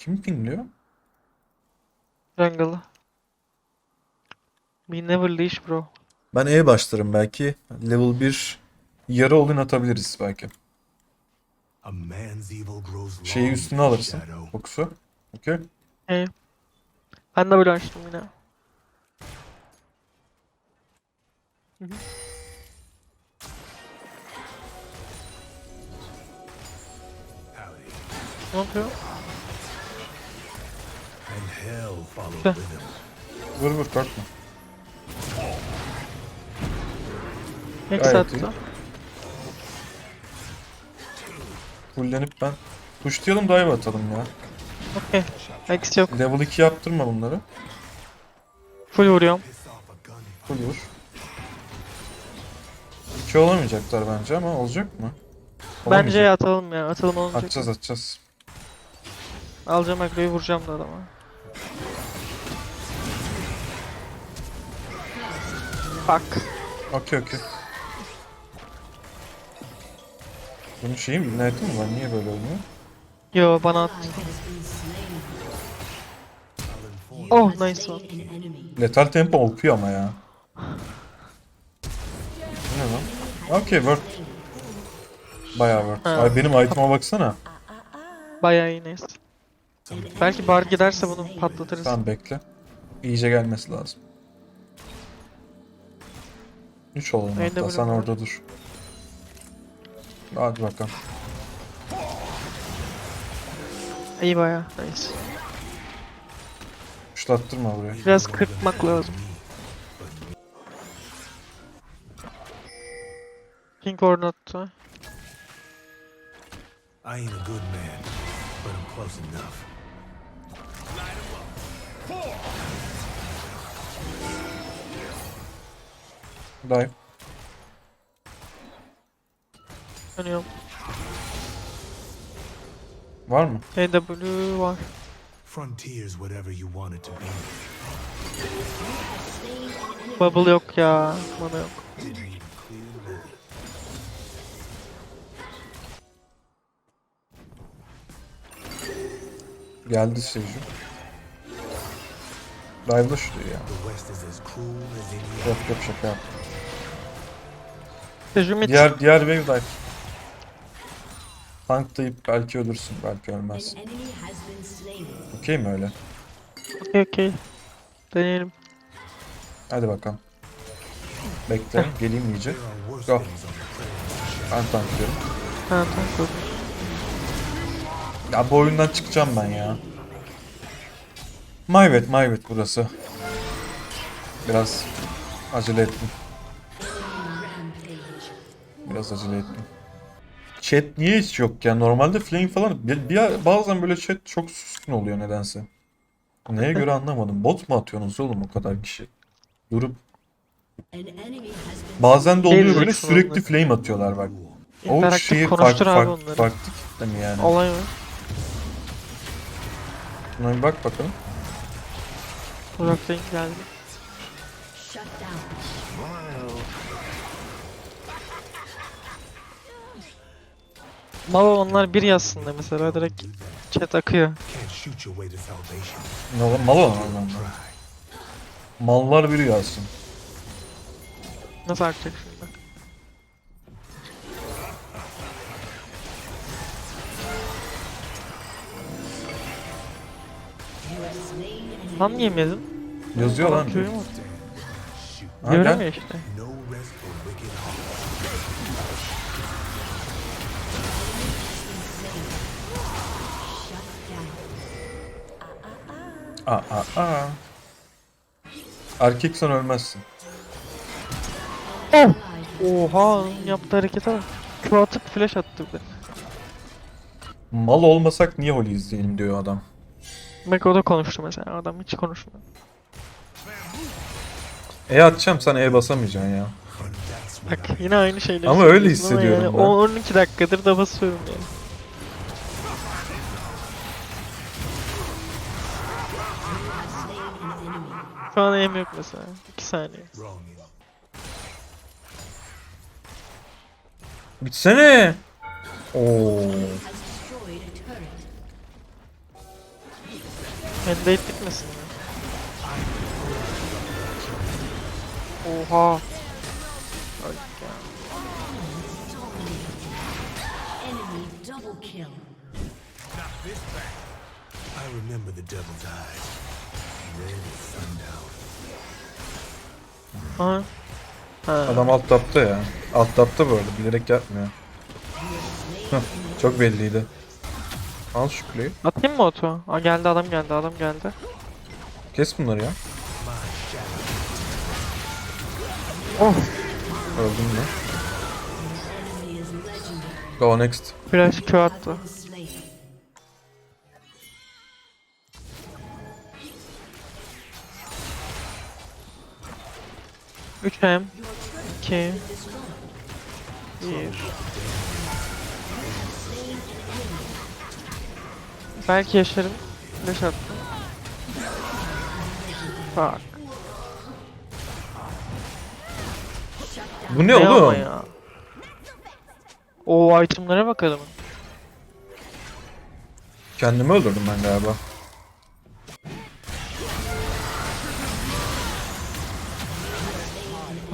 Kim pingliyor? Jungle'ı. We never leash bro. Ben E başlarım belki. Level 1 yarı olun atabiliriz belki. A man's evil grows Şeyi üstüne alırsın. Fokusu. Okey. Hey. Ben de böyle açtım yine. Ne yapıyor? Vur vur korkma. Hex Gayet attı. iyi. Fullenip ben pushlayalım dive atalım ya. Okey. Hex yok. Level 2 yaptırma bunları. Full vuruyorum. Full vur. 2 olamayacaklar bence ama olacak mı? Bence Olamayacak. atalım ya. Atalım olmayacak. Atacağız atacağız. Alacağım agroyu vuracağım da adama. Fuck. Okey okey. Bunun şeyi mi? Ignite'ı mı var? Niye böyle oynuyor? Yo bana attı. Oh nice one. Letal tempo okuyor ama ya. Bu ne lan? Okey work. Bayağı work. Ha. Ay benim item'a baksana. Bayağı iyi neyse. Belki bar giderse bunu patlatırız. Tamam bekle. İyice gelmesi lazım. 3 olalım hatta sen orada dur. Hadi bakalım. İyi bayağı nice. Kuşlattırma buraya. Biraz kırpmak lazım. King Horn attı. I ain't a good man, but I'm close enough. Dive. Dönüyorum. Var mı? AW var. Frontier's whatever you want it to be. Bubble yok ya. Mana yok. Geldi Sivju. Dive'la şuraya ya. Yok yok şaka yaptım. Diğer, diğer wave dive. Tanklayıp belki ölürsün, belki ölmezsin. Okey mi öyle? Okey okey. Deneyelim. Hadi bakalım. Bekle, geleyim iyice. Go. Ben tanklıyorum. Ha tamam. Ya bu oyundan çıkacağım ben ya. Mayvet, mayvet burası. Biraz acele ettim. Biraz acele ettim. Chat niye hiç yok ya? Normalde flame falan bir, bir- bazen böyle chat çok suskun oluyor nedense. Neye göre anlamadım. Bot mu atıyorsunuz oğlum o kadar kişi? Durup bazen de oluyor böyle Geleceksin sürekli flame atıyorlar bak. O şeyi farklı farklı, farklı kitle mi yani? Olay mı? Buna bir bak bakalım. Uzaktayım geldi. Mal onlar bir yazsın da mesela direkt chat akıyor. Mal, mal olan. Try. Mallar biri yazsın. Nasıl akacak şimdi? Lan niye yemedin? Yazıyor lan. Köyü mü? Ha, Diyorum gel. işte. Aa, aa, aa. Erkeksen ölmezsin. Oha yaptığı harekete bak. Q atıp flash attı bir de. Mal olmasak niye Holly izleyelim diyor adam. Bak o da konuştu mesela adam hiç konuşmuyor. E atacağım sen E basamayacaksın ya. Bak yine aynı şeyleri Ama öyle söylüyorsun hissediyorum yani ben. 12 dakikadır da basıyorum yani. Şu an aim yok mesela. 2 saniye. Bitsene. Oo. Mandate bitmesin mi? Oha. Ay ya. Enemy double kill. I remember the devil's eyes. Red as sundown. Aha. Ha. Adam alt tapta ya. Alt tapta arada bilerek yapmıyor. Heh, çok belliydi. Al şu kuleyi. Atayım mı oto? Aa geldi adam geldi adam geldi. Kes bunları ya. Oh. İs legendary. Go next. Flash Q attı. Üç hem. 2 1 Belki yaşarım. Flash attı. Fuck. Bu ne ama oğlum? ya? O itemlere bak adamın. Kendimi öldürdüm ben galiba.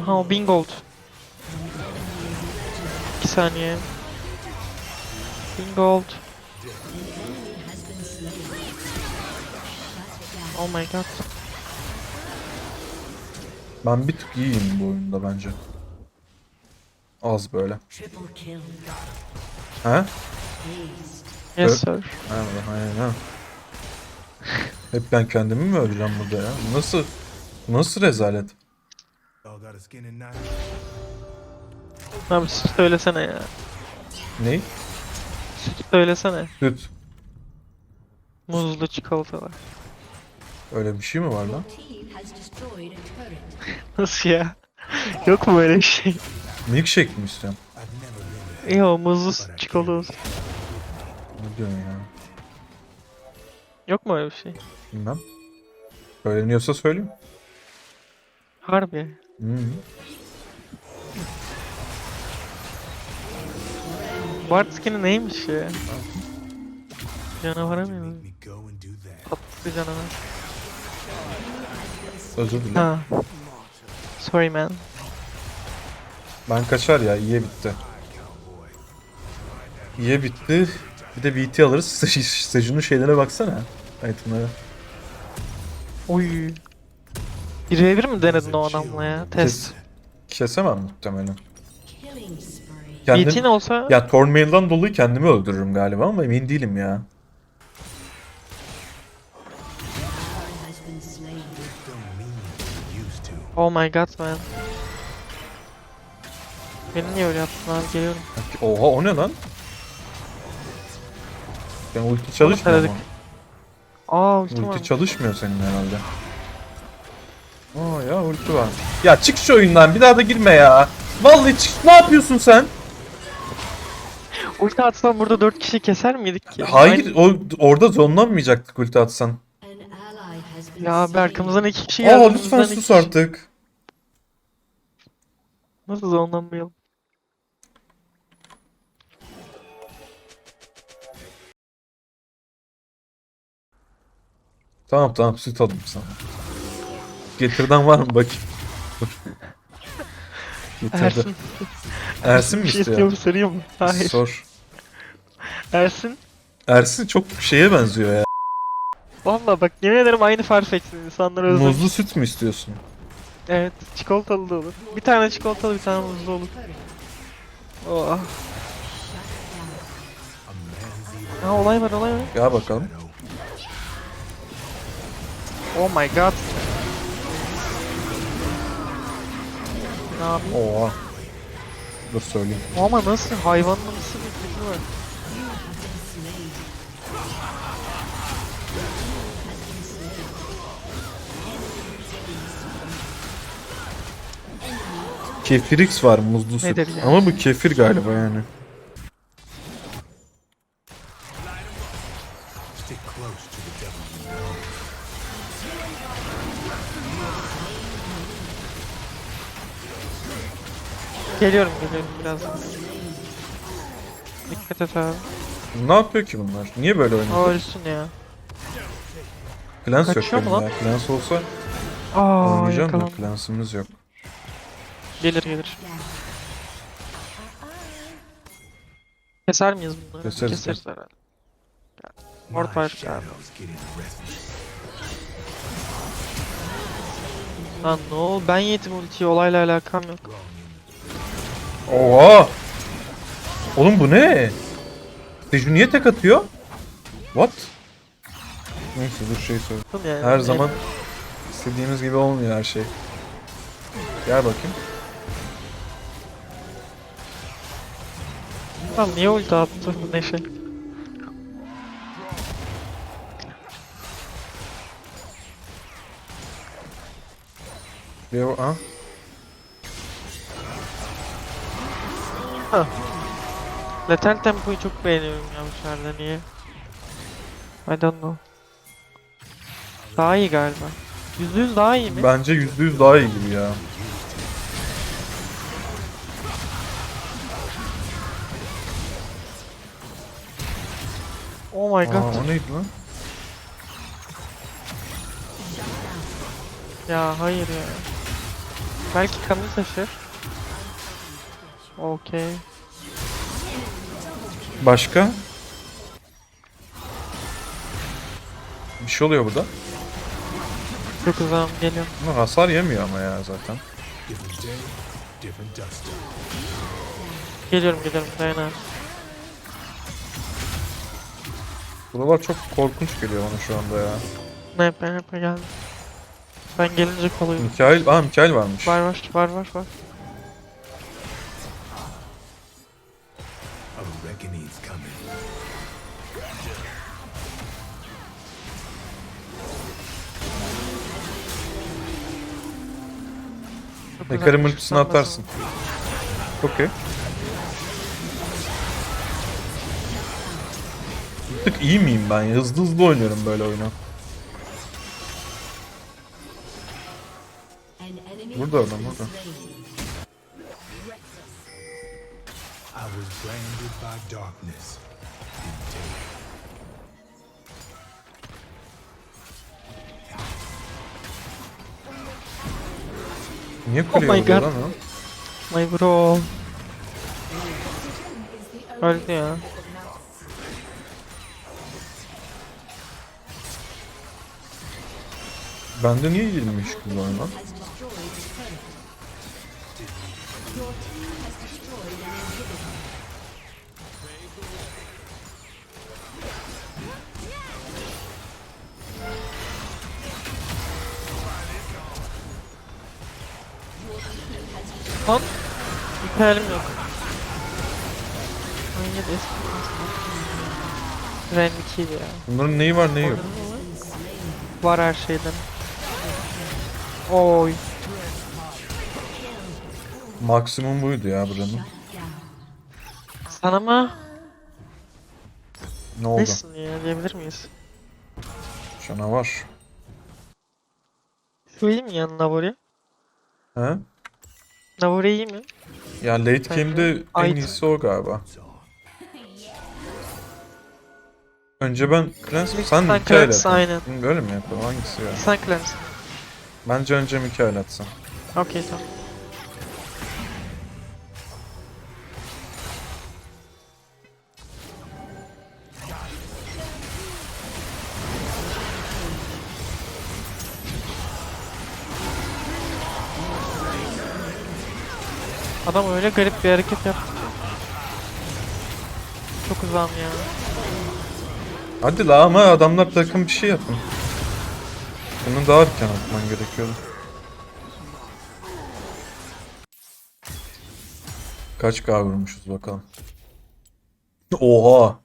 Aha o 1000 gold. 2 saniye. 1000 gold. Oh my god. Ben bir tık iyiyim bu oyunda bence. Az böyle. Aced. Yes sir. Ha, aynen ha. Hep ben kendimi mi öldüreceğim burada ya? Nasıl? Nasıl rezalet? Abi süt söylesene ya. Ney? Süt söylesene. Süt. Muzlu çikolatalar. Öyle bir şey mi var lan? Nasıl ya? Yok mu öyle bir şey? Milkshake mi istiyorsun? Yo muzlu çikolata. Ne diyorsun ya? Yok mu öyle bir şey? Bilmem. Söyleniyorsa söyleyeyim. Harbi. Hı -hı. Bart skin'i neymiş ya? Canavara mı? Tatlı canavar. Özür dilerim. Ha. Sorry man. Ben kaçar ya. iyiye bitti. İyiye bitti. Bir de VT alırız. Stajının şeylere baksana. Itemlara. Oy. 1v1 mi denedin o adamla ya? Test. Kesemem muhtemelen. Kendim, BT'in olsa ya Tormail'dan dolayı kendimi öldürürüm galiba ama emin değilim ya. Oh my god man. Beni niye öyle yaptın abi geliyorum. Oha o ne lan? Ben ulti çalışmıyor mu? taradık. Aa ultim var. Ulti çalışmıyor senin herhalde. Aa ya ulti var. Ya çık şu oyundan bir daha da girme ya. Vallahi çık. Ne yapıyorsun sen? Ulti atsam burada 4 kişi keser miydik ki? Hayır o orada zonlanmayacaktık ulti atsan. Ya abi arkamızdan 2 kişi geldi. Aa lütfen bizden iki sus kişi- artık. Nasıl zonlanmayalım? Tamam tamam süt aldım sana. Getirden var mı bakayım. Getirdi. Ersin. Ersin mi Bir şey istiyor istiyor? mu sorayım mı? Hayır. Sor. Ersin. Ersin çok şeye benziyor ya. Valla bak yemin ederim aynı Farfetch'in insanlar özlemiş. Muzlu süt mü istiyorsun? Evet çikolatalı da olur. Bir tane çikolatalı bir tane muzlu olur. Oh. Ha olay var olay var. Gel bakalım. Oh my god. Ne yapayım? Oha. Dur söyleyeyim. Ama nasıl hayvanın nasıl bir gücü var? Kefirix var muzlu süt. Nedir ya? Ama bu kefir galiba yani. Geliyorum geliyorum birazdan. Dikkat et abi. Ne yapıyor ki bunlar? Niye böyle Aa oynuyor? ölsün ya. Plans yok Kaçıyor benim mu lan? ya. Plans olsa Aa oynayacağım da yakalandım. yok. Gelir gelir. Keser miyiz bunları? Keseriz. Keseriz herhalde. My Ward Lan oldu? Ben yedim ultiyi olayla alakam yok. Oha! Oğlum bu ne? Deju niye tek atıyor? What? Neyse dur şey söyle. Yani, Her zaman istediğimiz gibi olmuyor her şey. Gel bakayım. Lan niye ulti attı Neşe? Bir ha? Letal tempoyu çok beğeniyorum ya bu şarda niye? I don't know. Daha iyi galiba. Yüzde yüz daha iyi mi? Bence %100 daha iyi gibi ya. Oh my Aa, god. o neydi lan? Ya hayır ya. Belki kanı taşır. Okey. Başka? Bir şey oluyor burada. Çok uzağım geliyorum. Ama hasar yemiyor ama ya zaten. Geliyorum geliyorum dayan Buralar çok korkunç geliyor bana şu anda ya. Ne yap ne yap geldim. Ben gelince koluyum. Mikail, aa Mikail varmış. Var var var var var. Hacker'ın uzakmış, ultisini sanmasın. atarsın. Okey. Tık iyi miyim ben? Hızlı hızlı oynuyorum böyle oyunu. Burada adam, burada. I was branded by darkness. in day. Niye Oh kuleye my vuruyor God. lan o? My bro. Öldü ya. Bende niye 23 kilo oyun lan? Lan. İptalim yok. Hayır eski Ren 2'ydi ya. Bunların neyi var neyi yok? Var her şeyden. Oy. Maksimum buydu ya buranın. Sana mı? Ne oldu? Nesin ya diyebilir miyiz? Canavar. Şu iyi mi ya Navori? He? Navori iyi mi? Ya late game'de en iyisi o galiba. Önce ben Clans sen Sen Mikael Clans, aynen. Hı, Öyle mi yapalım? Hangisi ya? Sen Clemson. Bence önce Mikael atsın. Okey tamam. Adam öyle garip bir hareket yaptı. Çok uzağım ya. Hadi la ama adamlar takım bir şey yapın. Bunu daha erken atman gerekiyordu. Kaç K vurmuşuz bakalım. Oha!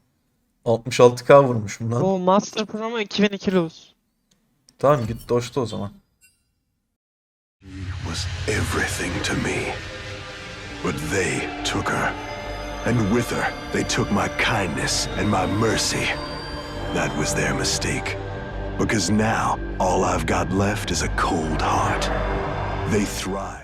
66k vurmuşum lan. O Master Pro ama 2002 lose. Tamam git doşta o zaman. was everything to me. But they took her. And with her, they took my kindness and my mercy. That was their mistake. Because now, all I've got left is a cold heart. They thrive.